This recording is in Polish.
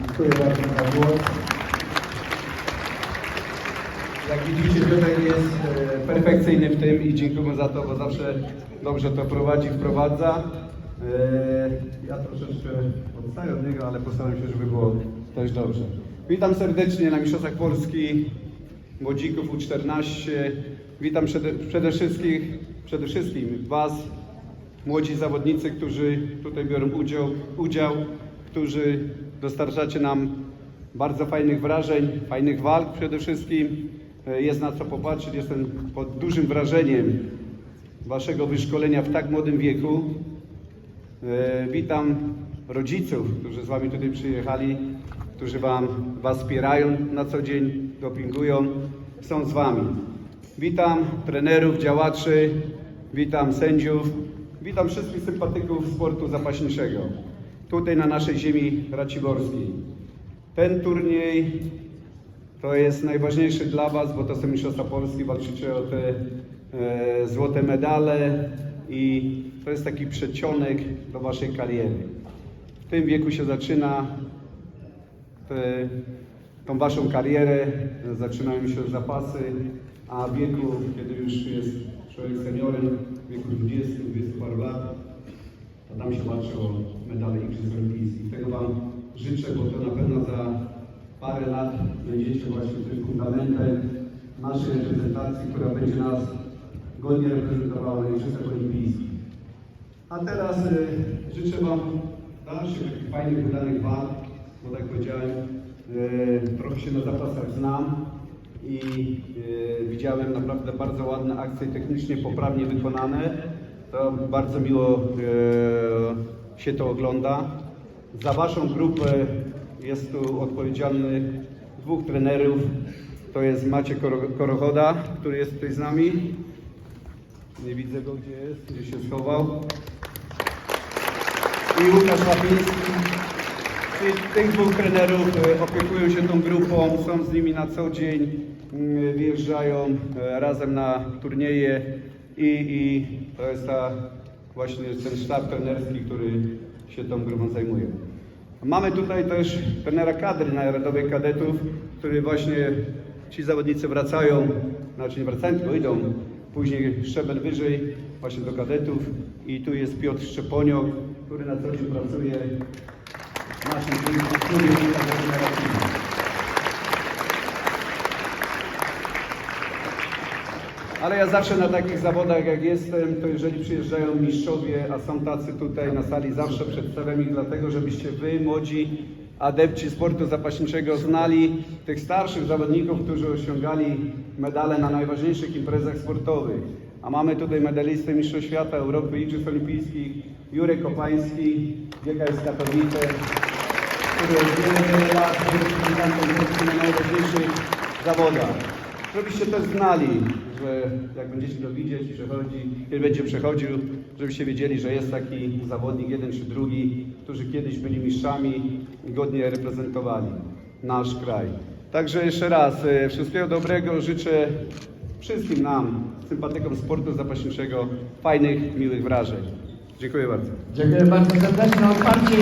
Dziękuję bardzo za głos. Jak widzicie, tutaj jest e, perfekcyjny w tym i dziękuję za to, bo zawsze dobrze to prowadzi, wprowadza. E, Ja troszeczkę odstaję od niego, ale postaram się, żeby było też dobrze. Witam serdecznie na Mistrzostwach Polski Młodzików U14. Witam przede, przede, wszystkim, przede wszystkim Was, młodzi zawodnicy, którzy tutaj biorą udział, udział, którzy dostarczacie nam bardzo fajnych wrażeń, fajnych walk przede wszystkim. E, Jest na co popatrzeć, jestem pod dużym wrażeniem Waszego wyszkolenia w tak młodym wieku. E, Witam rodziców, którzy z Wami tutaj przyjechali, którzy wam, Was wspierają na co dzień, dopingują, są z Wami. Witam trenerów, działaczy, witam sędziów, witam wszystkich sympatyków sportu zapaśniczego tutaj na naszej ziemi raciborskiej. Ten turniej to jest najważniejszy dla Was, bo to są Mistrzostwa Polski, walczycie o te e, złote medale i to jest taki przedsionek do Waszej kariery. W tym wieku się zaczyna te, tą Waszą karierę, zaczynają się zapasy, a w wieku, kiedy już jest człowiek seniorem, w wieku 20, 20 paru lat, to tam się walczy o medale Igrzysk Olimpijskich. Tego Wam życzę, bo to na pewno za parę lat będziecie właśnie tym fundamentem naszej reprezentacji, która będzie nas godnie reprezentowała na Igrzyskach Olimpijskich. A teraz y, życzę Wam dalszych takich fajnych, udanych walk, bo tak powiedziałem, y, trochę się na zapasach znam i y, widziałem naprawdę bardzo ładne akcje technicznie poprawnie wykonane. To bardzo miło y, się to ogląda. Za Waszą grupę jest tu odpowiedzialny dwóch trenerów. To jest Maciek Koro- Korochoda, który jest tutaj z nami. Nie widzę go, gdzie jest, gdzie się schował. I Łukasz Łapiński. Tych, dwóch trenerów e, opiekują się tą grupą, są z nimi na co dzień, mm, wyjeżdżają e, razem na turnieje i, i to jest ta, właśnie ten sztab trenerski, który się tą grupą zajmuje. Mamy tutaj też trenera kadry narodowej kadetów, który właśnie ci zawodnicy wracają, znaczy nie wracają, tylko idą. Później szczebel wyżej, właśnie do kadetów. I tu jest Piotr Szczeponiok, który na co dzień pracuje w naszym klubie Ale ja zawsze na takich zawodach jak jestem, to jeżeli przyjeżdżają mistrzowie, a są tacy tutaj na sali, zawsze przedstawiam ich dlatego, żebyście wy, młodzi adepci sportu zapaśniczego, znali tych starszych zawodników, którzy osiągali medale na najważniejszych imprezach sportowych. A mamy tutaj medalistę Mistrzostw Świata, Europy, Igrzysk Olimpijskich, Jurek Kopański, GKS Katowice, który jest wiele, wiele lat Polski na najważniejszych zawodach. Żebyście też znali, że jak będziecie to widzieć, przechodzi, kiedy będzie przechodził, żebyście wiedzieli, że jest taki zawodnik, jeden czy drugi, którzy kiedyś byli mistrzami i godnie reprezentowali nasz kraj. Także jeszcze raz, e, wszystkiego dobrego życzę wszystkim nam, sympatykom sportu zapaśniczego, fajnych, miłych wrażeń. Dziękuję bardzo. Dziękuję bardzo serdecznie. Otwarcie